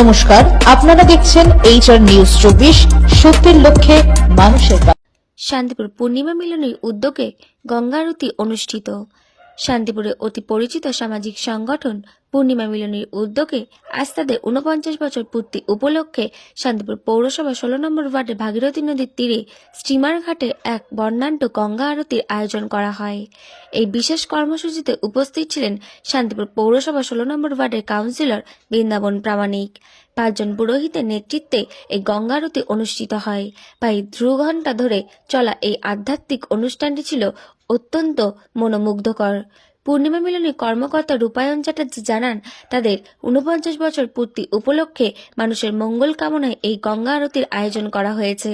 নমস্কার, আপনারা দেখছেন এইচ আর নিউজ চব্বিশ, সত্যের লক্ষ্যে মানুষের শান্তিপুর পূর্ণিমা মিলনের উদ্যোগে গঙ্গারতি অনুষ্ঠিত। শান্তিপুরে অতি পরিচিত সামাজিক সংগঠন পূর্ণিমা মিলনের উদ্যোগে আজ তাদের উনপঞ্চাশ বছর পূর্তি উপলক্ষে শান্তিপুর পৌরসভা ষোলো নম্বর ওয়ার্ডে ভাগীরথী নদীর তীরে স্টিমার ঘাটে এক বর্ণাঢ্য গঙ্গা আরতির আয়োজন করা হয়। এই বিশেষ কর্মসূচিতে উপস্থিত ছিলেন শান্তিপুর পৌরসভা ষোলো নম্বর ওয়ার্ডের কাউন্সিলর বৃন্দাবন প্রামাণিক। পাঁচজন পুরোহিতের নেতৃত্বে এই গঙ্গা আরতি অনুষ্ঠিত হয়। প্রায় ধ্রু ঘণ্টা ধরে চলা এই আধ্যাত্মিক অনুষ্ঠানটি ছিল অত্যন্ত মনোমুগ্ধকর। পূর্ণিমা মিলনে কর্মকর্তা রূপায়ণ চ্যাটার্জি জানান তাদের উনপঞ্চাশ বছর পূর্তি উপলক্ষে মানুষের মঙ্গল কামনায় এই গঙ্গা আরতির আয়োজন করা হয়েছে।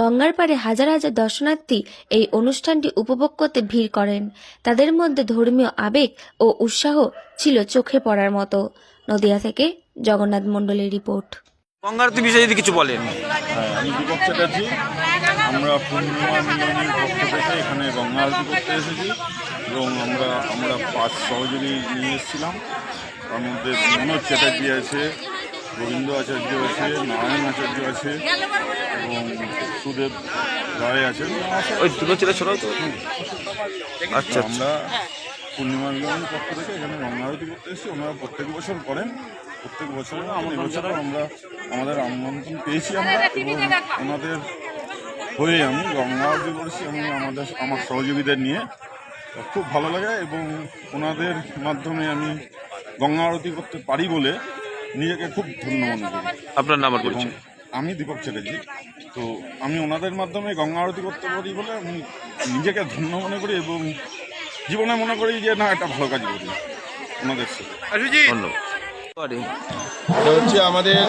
গঙ্গার পারে হাজার হাজার দর্শনার্থী এই অনুষ্ঠানটি উপভোগ করতে ভিড় করেন। তাদের মধ্যে ধর্মীয় আবেগ ও উৎসাহ ছিল চোখে পড়ার মতো। নদিয়া থেকে জগন্নাথ মণ্ডলের রিপোর্ট। গঙ্গারতি বিষয়ে যদি কিছু বলেন। হ্যাঁ আমি দীপক চ্যাটার্জি। আমরা পূর্ণিমা মিলনীর পক্ষ থেকে এখানে গঙ্গা আরতি করতে এসেছি। এবং আমরা আমরা পাঁচ সহযোগী নিয়ে এসেছিলাম। তার মধ্যে মনোজ চ্যাটার্জি আছে গোবিন্দ আচার্য আছে নারায়ণ আচার্য আছে এবং সুদেব রায় আছেন। ওই দুটো ছেলে ছোট তো? আচ্ছা আচ্ছা। আমরা পূর্ণিমা মিলনের পক্ষ থেকে এখানে গঙ্গা আরতি করতে এসেছি। ওনারা প্রত্যেক বছর করেন। প্রত্যেক বছর এই বছরও আমরা আমাদের আমন্ত্রণ পেয়েছি আমরা এবং ওনাদের হয়ে আমি গঙ্গা আরতি করেছি। আমি আমাদের আমার সহযোগীদের নিয়ে খুব ভালো লাগে এবং ওনাদের মাধ্যমে আমি গঙ্গা আরতি করতে পারি বলে নিজেকে খুব ধন্য মনে করি। আপনার নাম আর এবং পরিচয় আমি দীপক চ্যাটার্জি। তো আমি ওনাদের মাধ্যমে গঙ্গা আরতি করতে পারি বলে আমি নিজেকে ধন্য মনে করি এবং জীবনে মনে করি যে না একটা ভালো কাজ করি। ওনাদের সাথে। ধন্যবাদ। এটা হচ্ছে আমাদের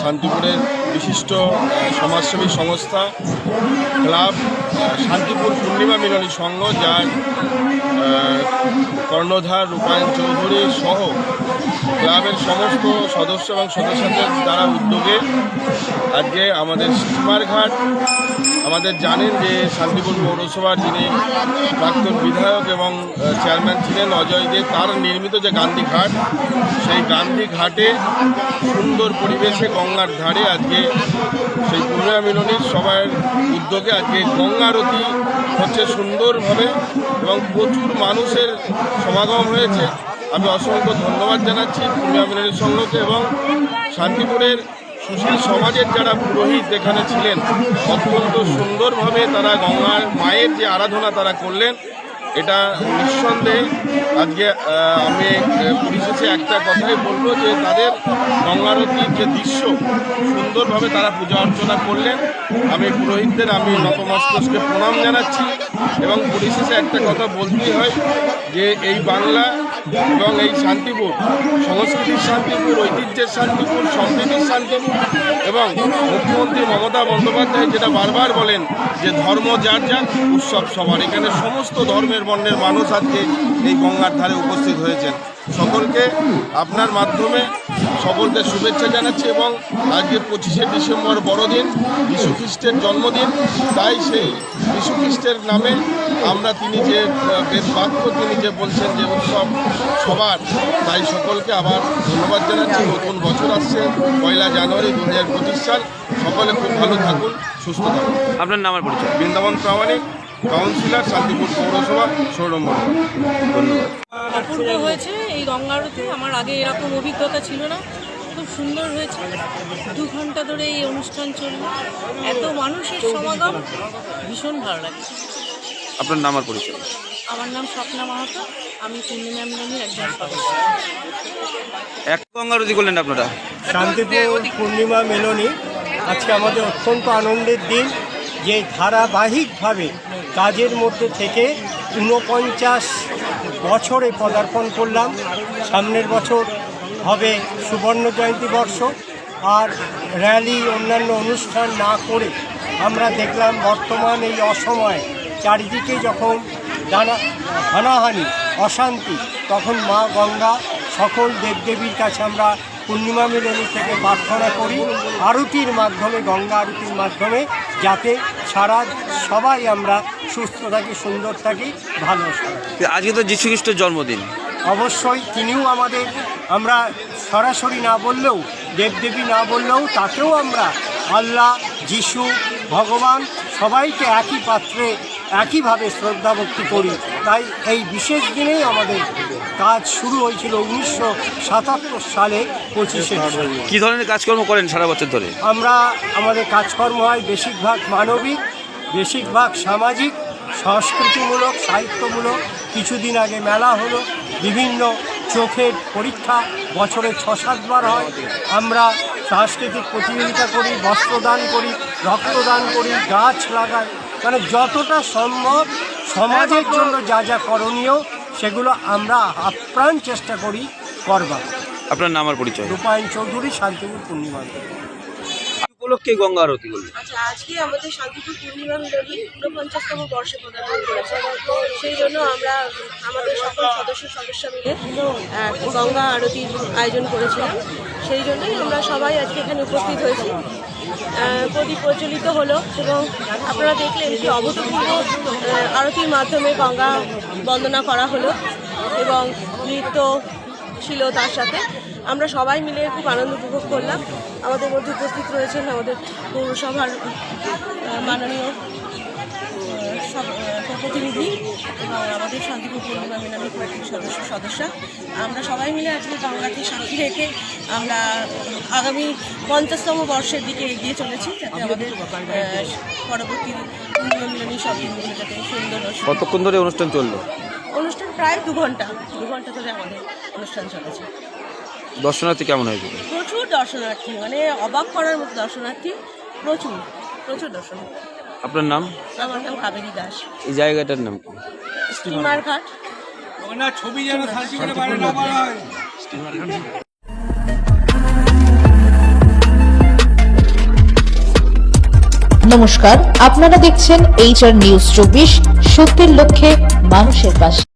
শান্তিপুরের বিশিষ্ট সমাজসেবী সংস্থা, ক্লাব শান্তিপুর পূর্ণিমা মিলনী সংঘ, যার কর্ণধার রূপায়ণ চৌধুরী সহ ক্লাবের সমস্ত সদস্য এবং সদস্যদের দ্বারা উদ্যোগে আজকে আমাদের স্টিমার ঘাট আমাদের জানেন যে শান্তিপুর পৌরসভার যিনি প্রাক্তন বিধায়ক এবং চেয়ারম্যান ছিলেন অজয় দে, তার নির্মিত যে গান্ধী ঘাট, সেই গান্ধী ঘাটে সুন্দর পরিবেশে গঙ্গার ধারে আজকে সেই পূর্ণিমা মিলনের সবার উদ্যোগে আজকে গঙ্গারতি হচ্ছে সুন্দরভাবে এবং প্রচুর মানুষের সমাগম হয়েছে। আমি অসংখ্য ধন্যবাদ জানাচ্ছি পূর্ণিমা মিলনের সংঘকে এবং শান্তিপুরের সুশীল সমাজের যারা পুরোহিত এখানে ছিলেন, অত্যন্ত সুন্দরভাবে তারা গঙ্গার মায়ের যে আরাধনা তারা করলেন, এটা নিঃসন্দেহে আজকে আমি পরিশেষে একটা কথাই বলব যে তাদের গঙ্গারতির যে দৃশ্য, সুন্দরভাবে তারা পূজা অর্চনা করলেন। আমি পুরোহিতদের, আমি নতমস্তকে প্রণাম জানাচ্ছি এবং পরিশেষে একটা কথা বলতেই হয় যে এই বাংলা এবং এই শান্তিপুর, সংস্কৃতির শান্তিপুর, ঐতিহ্যের শান্তিপুর, সম্প্রীতির শান্তিপুর এবং মুখ্যমন্ত্রী মমতা বন্দ্যোপাধ্যায় যেটা বারবার বলেন যে ধর্ম যার যার, উৎসব সবার। এখানে সমস্ত ধর্মের বর্ণের মানুষ আজকে এই গঙ্গার ধারে উপস্থিত হয়েছেন। সকলকে আপনার মাধ্যমে সকলকে শুভেচ্ছা জানাচ্ছি এবং আজকে পঁচিশে ডিসেম্বর বড়দিন যীশু খ্রিস্টের জন্মদিন। তাই সেই যীশু খ্রিস্টের নামে আমরা তিনি যে বেদ বাক্য তিনি যে বলছেন যে উৎসব সবার তাই সকলকে আবার ধন্যবাদ জানাচ্ছি। নতুন বছর আসছে পয়লা জানুয়ারি দু হাজার পঁচিশ সাল। সকলে খুব ভালো থাকুন সুস্থ থাকুন। আপনার নাম আর পরিচয়? বৃন্দাবন প্রামাণিক। কাউন্সিলর শান্তিপুর পৌরসভা ষোলো নম্বর ধন্যবাদ। অপূর্ব হয়েছে এই গঙ্গা আরতি আমার আগে এরকম অভিজ্ঞতা ছিল না। খুব সুন্দর হয়েছে। দু ঘণ্টা ধরে এই অনুষ্ঠান চলল। এত মানুষের সমাগম ভীষণ ভালো লাগছে। আপনার নাম আর পরিচয়? আমার নাম স্বপ্না মাহাতো। আমি পূর্ণিমা মিলনের একজন সদস্য এক গঙ্গারতি করলেন আপনারা? শান্তিপুর পূর্ণিমা মেলনী। আজকে আমাদের অত্যন্ত আনন্দের দিন। যে ধারাবাহিকভাবে কাজের মধ্যে থেকে ঊনপঞ্চাশ বছরে পদার্পণ করলাম। সামনের বছর হবে সুবর্ণ জয়ন্তী বর্ষ। আর র্যালি, অন্যান্য অনুষ্ঠান না করে আমরা দেখলাম বর্তমান এই অসময়ে চারিদিকে যখন জানা হানাহানি, অশান্তি, তখন মা গঙ্গা, সকল দেবদেবীর কাছে আমরা পূর্ণিমা মিলনী থেকে প্রার্থনা করি আরতির মাধ্যমে গঙ্গা আরতির মাধ্যমে যাতে সারা সবাই আমরা সুস্থ থাকি সুন্দর থাকি ভালো থাকি। আজকে তো যীশু খ্রিস্টের জন্মদিন। অবশ্যই তিনিও আমাদের আমরা সরাসরি না বললেও দেবদেবী না বললেও তাকেও আমরা আল্লাহ যিশু ভগবান সবাইকে একই পাত্রে একইভাবে শ্রদ্ধা ভক্তি করি। তাই এই বিশেষ দিনেই আমাদের কাজ শুরু হয়েছিল উনিশশো সাতাত্তর সালে পঁচিশে কি ধরনের কাজকর্ম করেন সারা বছর ধরে? আমরা আমাদের কাজকর্ম হয় বেশিরভাগ মানবিক বেশিরভাগ সামাজিক সংস্কৃতিমূলক সাহিত্যমূলক। কিছুদিন আগে মেলা হলো বিভিন্ন চোখের পরীক্ষা বছরে ছ সাতবার হয়। আমরা সাংস্কৃতিক প্রতিযোগিতা করি বস্ত্রদান করি রক্তদান করি গাছ লাগাই মানে যতটা সম্ভব সমাজের জন্য যা যা করণীয় সেগুলো আমরা আপ্রাণ চেষ্টা করি করবার আপনার নাম আর পরিচয়? রূপায়ণ চৌধুরী শান্তিপুর পূর্ণিমা। উপলক্ষে গঙ্গা আরতি করলেন আচ্ছা আজকে আমাদের শান্তিপুর পূর্ণিমা মিলনী ঊনপঞ্চাশতম বর্ষে পদার্পণ করেছে। তো সেই জন্য আমরা আমাদের সকল সদস্য সদস্য মিলে গঙ্গা আরতির আয়োজন করেছিলাম। সেই জন্যই আমরা সবাই আজকে এখানে উপস্থিত হয়েছি। প্রদীপ প্রচলিত হলো এবং আপনারা দেখলেন যে অভূতপূর্ব আরতির মাধ্যমে গঙ্গা বন্দনা করা হলো এবং নৃত্য ছিল তার সাথে। আমরা সবাই মিলে খুব আনন্দ উপভোগ করলাম। আমাদের মধ্যে উপস্থিত রয়েছেন আমাদের পৌরসভার মাননীয় প্রতিনিধি এবং আমাদের শান্তিপুর পূর্ণিমা মিলনী কমিটির সদস্য সদস্য। আমরা সবাই মিলে আজকে গঙ্গাকে সাক্ষী রেখে আমরা আগামী পঞ্চাশতম বর্ষের দিকে এগিয়ে চলেছি যাতে আমাদের পরবর্তী পূর্ণিমা মিলনী সব দিনগুলো যাতে সুন্দর সুন্দর- কতক্ষণ ধরে অনুষ্ঠান চলল? অনুষ্ঠান প্রায় দু ঘণ্টা দু ঘণ্টা ধরে আমাদের অনুষ্ঠান চলেছে। দর্শনার্থী কেমন হয়েছিল প্রচুর দর্শনার্থী মানে অবাক করার মতো দর্শনার্থী প্রচুর প্রচুর দর্শনার্থী। আপনার নাম? আমার নাম কাবেরী দাস। এই জায়গাটার নাম কি? স্টিমার ঘাট। নমস্কার আপনারা দেখছেন এইচআর নিউজ চব্বিশ সত্যের লক্ষ্যে মানুষের পাশে।